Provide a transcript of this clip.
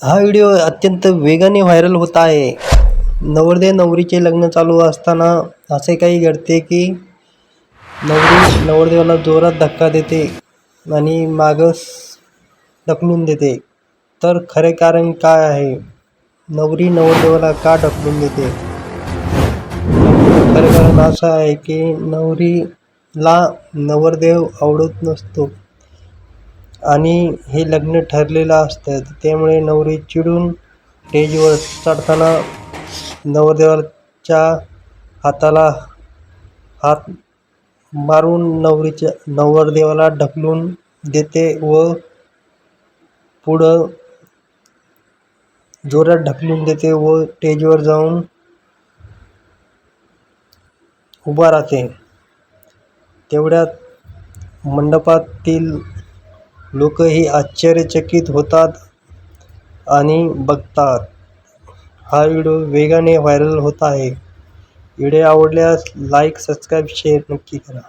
हा व्हिडिओ अत्यंत वेगाने व्हायरल होत आहे. नवरदेव नवरीचे लग्न चालू असताना असे काही घडते की नवरी नवरदेवाला जोरात धक्का देते आणि मागस ढकलून देते. तर खरे कारण काय आहे? नवरी नवरदेवाला का ढकलून देते? खरे कारण असं आहे की नवरीला नवरदेव आवडत नसतो. आणि हे लग्न ठरलेलं असतं. त्यामुळे नवरी चिडून स्टेजवर चढताना नवरदेवाच्या हाताला हात मारून नवरीच्या नवरदेवाला ढकलून देते व पुढं जोरात ढकलून देते व स्टेजवर जाऊन उभा राहते. तेवढ्यात मंडपातील लोकही आश्चर्यचकित होतात आणि बघतात. हा व्हिडिओ वेगाने व्हायरल होत आहे. व्हिडिओ आवडल्यास लाईक सबस्क्राईब शेअर नक्की करा.